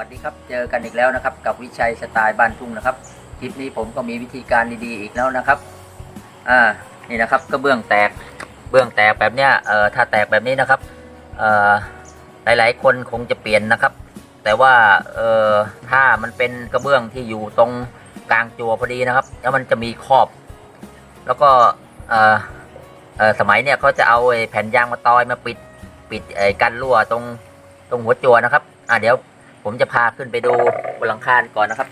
วัสดีครับ เจอกันอีกแล้วนะครับ กับวิชัยสไตล์บ้านทุ่งนะครับ คลิปนี้ผมก็มีวิธีการดีๆอีกแล้วนะครับ อ่า นี่นะครับก็เบื้องแตก เบื้องแตกแบบเนี้ย เอ่อ ถ้าแตกแบบนี้นะครับ เอ่อ หลายๆ คนคงจะเปลี่ยนนะครับ แต่ว่า เอ่อ ถ้ามันเป็นกระเบื้องที่อยู่ตรงกลางจั่วพอดีนะครับ แล้วมันจะมีขอบ แล้วก็ เอ่อ เอ่อ สมัยเนี่ยเขาจะเอาไอ้แผ่นยางมาตอยมาปิด ปิดไอ้กันรั่วตรง ตรงหัวจั่วนะครับ อ่าเดี๋ยว ผมจะพาขึ้นไปดูบนหลังคาก่อนนะครับ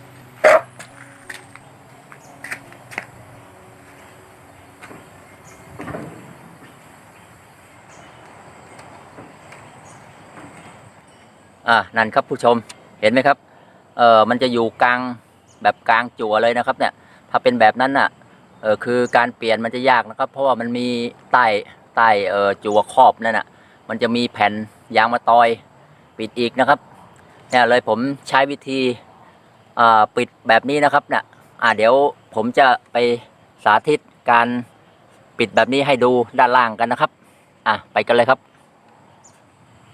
อ่านั่นครับผู้ชมเห็นไหมครับ เออมันจะอยู่กลางแบบกลางจั่วเลยนะครับเนี่ย ถ้าเป็นแบบนั้นน่ะ เออคือการเปลี่ยนมันจะยากนะครับ เพราะว่ามันมีใต้ใต้เออจั่วครอบนั่นน่ะ มันจะมีแผ่นยางมาตอยปิดอีกนะครับ เนี่ยเลยผมใช้วิธีปิดแบบนี้นะครับเนี่ยอ่าเดี๋ยวผมจะไปสาธิตการปิดแบบนี้ให้ดูด้านล่างกันนะครับ อะไปกันเลยครับ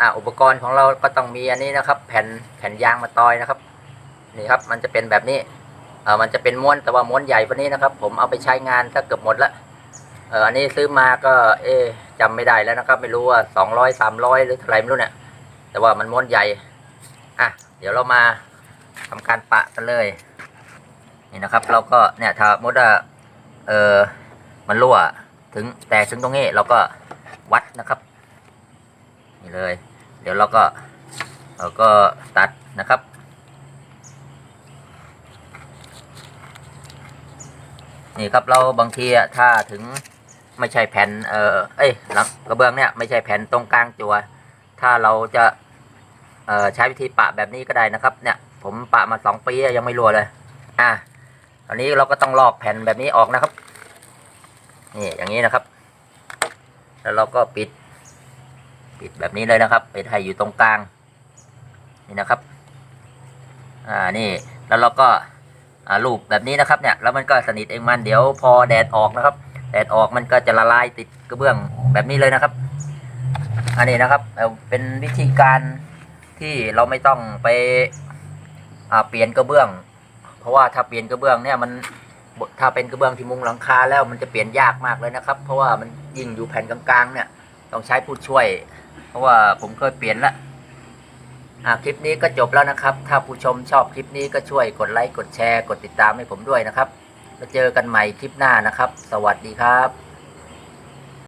อ่าอุปกรณ์ของเราก็ต้องมีอันนี้นะครับ แผ่นแผ่นยางมาตอยนะครับ นี่ครับมันจะเป็นแบบนี้เออมันจะเป็นม้วนแต่ว่าม้วนใหญ่กว่านี้นะครับ ผมเอาไปใช้งานก็เกือบหมดละเอออันนี้ซื้อมาก็ เอ๊ะจำไม่ได้แล้วนะครับ ไม่รู้ว่าสองร้อยสามร้อยหรือเท่าไหร่ไม่รู้เนี่ยแต่ว่ามันม้วนใหญ่ อะเดี๋ยวเรามาทำการปะกันเลย นี่นะครับ เราก็เนี่ยถ้ามดเออมันรั่วถึงแตกถึงตรงนี้เราก็วัดนะครับ นี่เลย เดี๋ยวเราก็เราก็ตัดนะครับนี่ครับเราบางทีอะถ้าถึงไม่ใช่แผ่นเออเอ้ยหลังกระเบื้องเนี่ยไม่ใช่แผ่นตรงกลางจัว ถ้าเราจะ เอ่อใช้วิธีปะแบบนี้ก็ได้นะครับ เนี่ยผมปะมาสองปียังไม่รั่วเลย อะตอนนี้เราก็ต้องลอกแผ่นแบบนี้ออกนะครับ นี่อย่างนี้นะครับ แล้วเราก็ปิด ปิดแบบนี้เลยนะครับปิดให้อยู่ตรงกลาง นี่นะครับ อ่านี่แล้วเราก็อ่าลูบแบบนี้นะครับ เนี่ย แล้วมันก็สนิทเองมันเดี๋ยวพอแดดออกนะครับ แดดออกมันก็จะละลายติดกระเบื้องแบบนี้เลยนะครับ อันนี้นะครับเป็นวิธีการ ที่เราไม่ต้องไปเปลี่ยนกระเบื้อง เพราะว่าถ้าเปลี่ยนกระเบื้องเนี่ยมันถ้าเป็นกระเบื้องที่มุงหลังคาแล้วมันจะเปลี่ยนยากมากเลยนะครับ เพราะว่ามันยิ่งอยู่แผ่นกลางๆ เนี่ย ต้องใช้ผู้ช่วย เพราะว่าผมเคยเปลี่ยนละคลิปนี้ก็จบแล้วนะครับ ถ้าผู้ชมชอบคลิปนี้ก็ช่วยกดไลค์กดแชร์ กดติดตามให้ผมด้วยนะครับแล้วเจอกันใหม่คลิปหน้านะครับ สวัสดีครับ